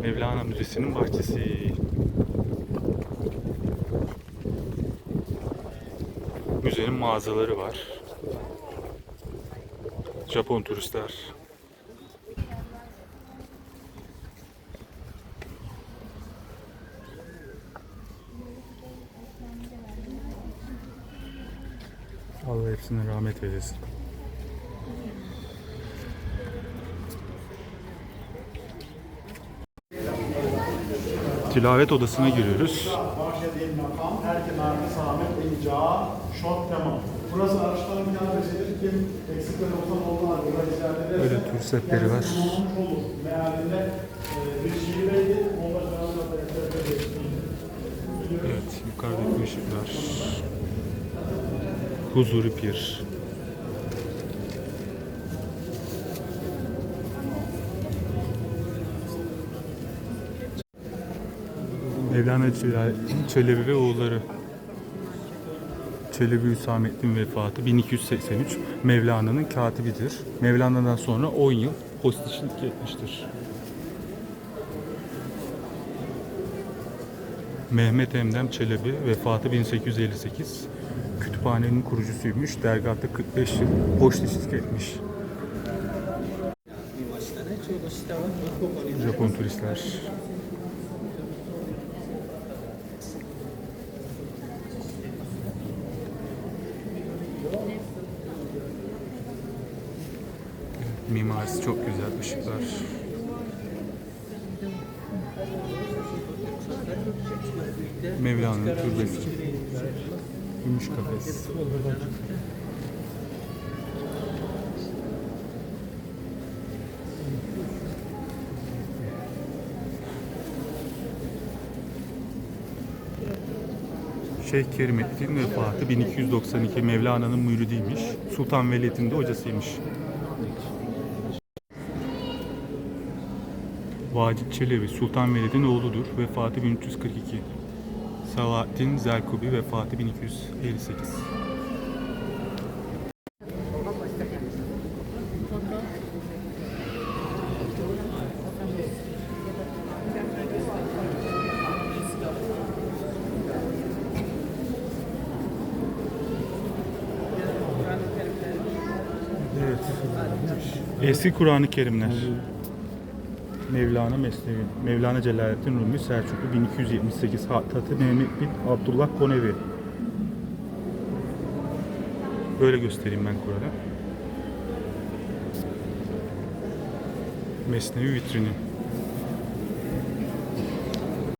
Mevlana Müzesi'nin bahçesi. Müzenin mağazaları var. Japon turistler. Allah hepsine rahmet eylesin. Tilavet odasına giriyoruz. Burası araçların kâbesidir. Kim eksikler olsa onlar burada rica ederse. Böyle turist setleri var. Olur. Mealinde e, bir şiireydi. Evet, yukarıdaki ışıklar. Huzuri Pir. Mevlana Çele- Çelebi ve oğulları. Çelebi Hüsamettin vefatı 1283. Mevlana'nın katibidir. Mevlana'dan sonra 10 yıl postişlik etmiştir. Mehmet Emdem Çelebi vefatı 1858. Kütüphanenin kurucusuymuş. Dergahta 45 yıl poştişlik etmiş. Japon turistler. Mimarisi çok güzel, ışıklar. Mevlana'nın türbesi. Gümüş kafes. Şeyh Kerimettin vefatı 1292 Mevlana'nın müridiymiş. Sultan Velid'in de hocasıymış. Vacip Çelebi Sultan Velid'in oğludur. Vefatı 1342. Salahaddin Zelkubi vefatı 1258. Evet. Eski Kur'an-ı Kerimler. Mevlana Mesnevi. Mevlana Celaleddin Rumi Selçuklu 1278 Hattatı Mehmet bin Abdullah Konevi. Böyle göstereyim ben Kur'an'ı. Mesnevi vitrini.